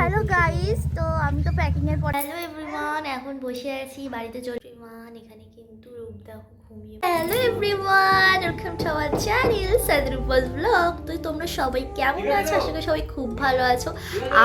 Hello guys তো আমি তো প্যাকিং এর পর হ্যালো এভরিওয়ান এখন বসে আছি বাড়িতে চলে এভরিওয়ান এখানে কিন্তু রূপ দেখো ঘুমিয়ে hello everyone welcome to our channel সাদরুপাস blog তো তোমরা সবাই কেমন আছো? আশা করি সবাই খুব ভালো আছো।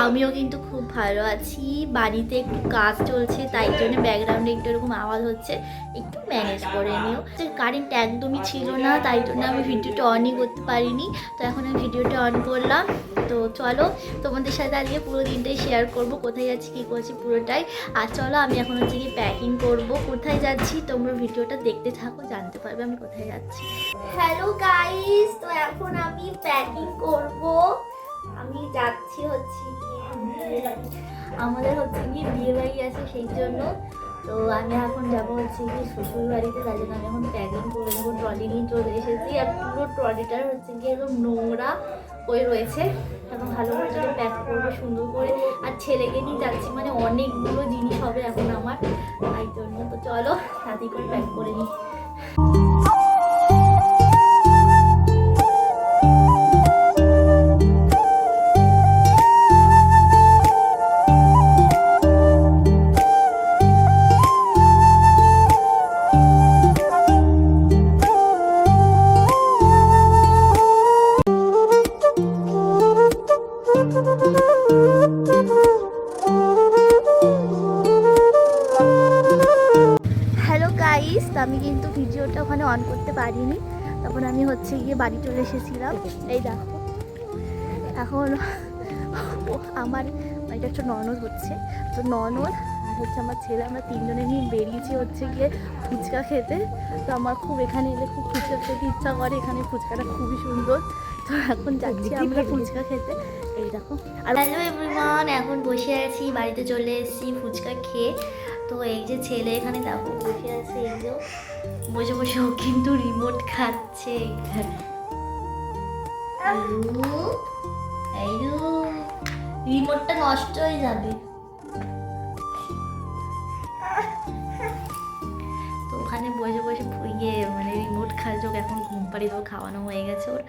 আমিও কিন্তু খুব ভালো আছি। বাড়িতে একটু কাজ চলছে তাই জন্য ব্যাকগ্রাউন্ডে একটু এরকম আওয়াজ হচ্ছে। একটু ম্যানেজ করে নিও। কারেন্ট একদমই ছিল না তাই জন্য আমি ভিডিওটা অনই করতে পারিনি। তো এখন আমি ভিডিওটা অন করলাম। তো চলো তোমাদের সাথে আজকে পুরো দিনটাই শেয়ার করব কোথায় যাচ্ছি কী করছি পুরোটাই। আর চলো আমি এখন হচ্ছে কি প্যাকিং করব। কোথায় যাচ্ছি তোমরা ভিডিওটা দেখতে থাকো জানতে পারবে আমি কোথায় যাচ্ছি। হ্যালো গাইস তো এখন আমি প্যাকিং করব। আমি যাচ্ছি হচ্ছে আমাদের হচ্ছে গিয়ে বিয়ে বাড়ি আছে সেই জন্য। তো আমি এখন যাব হচ্ছে কি শ্বশুর বাড়িতে তাই জন্য আমি এখন প্যাকিং করে নেব ট্রলি নিয়ে চলে এসেছি। আর পুরো ট্রলিটার হচ্ছে গিয়ে একদম নোংরা। হয়ে রয়েছে। এখন ভালো করে এটাকে প্যাক করবে, সুন্দর করে। আর ছেলেকে নিয়ে যাচ্ছি মানে অনেকগুলো জিনিস হবে এখন আমার। তাই জন্য তো চলো, তাড়াতাড়ি করে প্যাক করে নিই। ভিডিওটা ওখানে অন করতে পারিনি। তখন আমি হচ্ছে গিয়ে বাড়ি চলে এসেছিলাম। এই দেখো। এখন ও আমার এটা হচ্ছে ননদ হচ্ছে। তো ননদ আর হচ্ছে আমার ছেলে আমরা তিনজনে নিয়ে বেরিয়েছি হচ্ছে গিয়ে ফুচকা খেতে। তো আমার খুব এখানে এলে খুব ফুচকা খেতে ইচ্ছা করে। এখানে ফুচকাটা খুবই সুন্দর। তো এখন যাচ্ছি আমরা ফুচকা খেতে। এই দেখো। আর হ্যালো এভরিওয়ান এখন বসে আছি বাড়িতে চলে এসেছি ফুচকা খেয়ে। তো এই যে ছেলে এখানে দেখো বসে আছে এই যে। বসে বসে ও কিন্তু রিমোট খাচ্ছে। আলু, এই যে, রিমোটটা নষ্ট হয়ে যাবে। ওখানে বসে বসে ইয়ে মানে রিমোট খাচ্ছে ওকে এখন ঘুম পাড়িয়ে তো খাওয়ানো হয়ে গেছে ওর।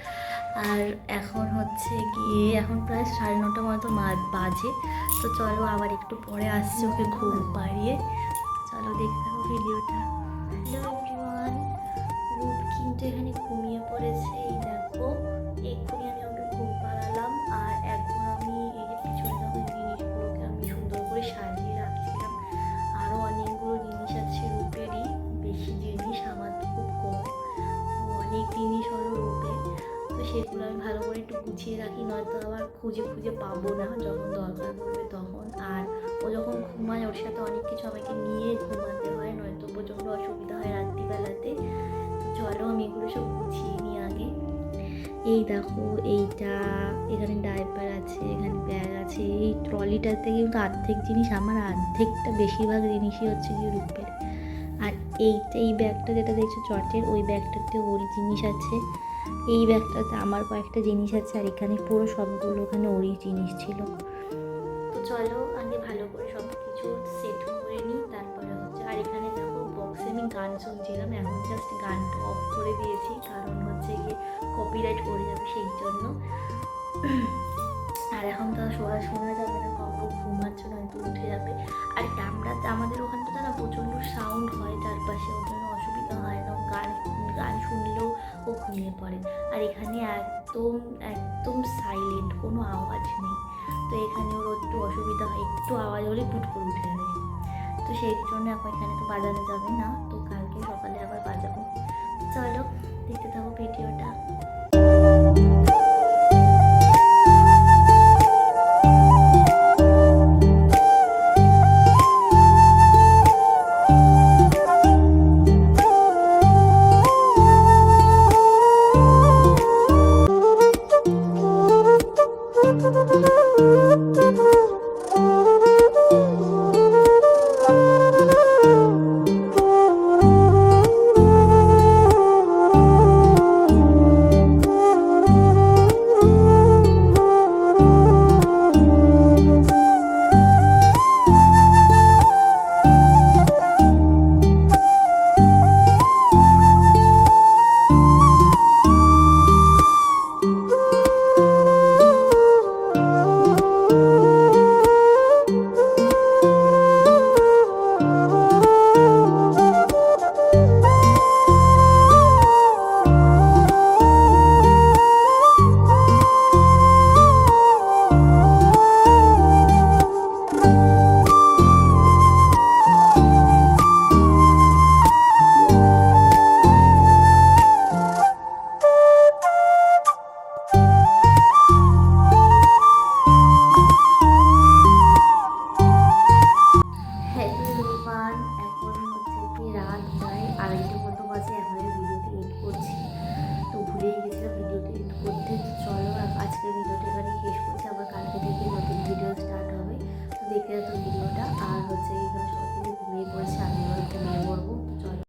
আর এখন হচ্ছে গিয়ে এখন প্রায় সাড়ে নটা মতো বাজে। তো চলো আবার একটু পরে আসছে ওকে ঘুম পাড়িয়ে। চলো দেখতে হবে ভিডিওটা। হ্যালো এভরিওয়ান রূপ কিন্তু এখানে ঘুমিয়ে পড়েছে। এই দেখো, এক্ষুনি আমি ওকে ঘুম রূপের তো সেগুলো আমি ভালো করে একটু গুছিয়ে রাখি, নয়তো আবার খুঁজে খুঁজে পাবো না যখন দরকার পড়বে তখন। আর ও যখন ঘুমায়, ওর সাথে অনেক কিছু আমাকে নিয়ে ঘুমাতে হয়, নয়তো প্রচণ্ড অসুবিধা হয় রাত্রিবেলাতে। চলো আমি এগুলো সব গুছিয়ে নিই আগে। এই দেখো, এইটা, এখানে ডাইপার আছে, এখানে ব্যাগ আছে, এই ট্রলিটাতে কিন্তু অর্ধেক জিনিস, আমার অর্ধেকটা বেশিরভাগ জিনিসই হচ্ছে কি রূপের। আর এইটা এই ব্যাগটা যেটা দেখছ চটের, ওই ব্যাগটাতে ওরই জিনিস আছে। এই ব্যাগটাতে আমার কয়েকটা জিনিস আছে আর এখানে পুরো সবগুলো ওখানে ওরই জিনিস ছিল। তো চলো আগে ভালো করে সব কিছু সেট করে নিই, তারপরে হচ্ছে, আর এখানে দেখো বক্সে আমি গান শুনছিলাম, এখন জাস্ট গানটা অফ করে দিয়েছি, কারণ হচ্ছে গিয়ে কপিরাইট পড়ে যাবে সেই জন্য। আর এখন তো শোয়া শোনা যাবে না, কখন ঘুমাচ্ছ নয়তো উঠে যাবে। আর ক্যামেরাতে আমাদের ওখানটাতে না প্রচণ্ড একদম একদম সাইলেন্ট কোনো আওয়াজ নেই। তো এখানে ওর একটু অসুবিধা হয়, একটু আওয়াজ হলে পুট করে উঠে যাবে তো সেই জন্য এখন এখানে তো বাজানো যাবে না, তো কালকে সকালে আবার বাজাবো। চলো, দেখতে থাকো ভিডিওটা।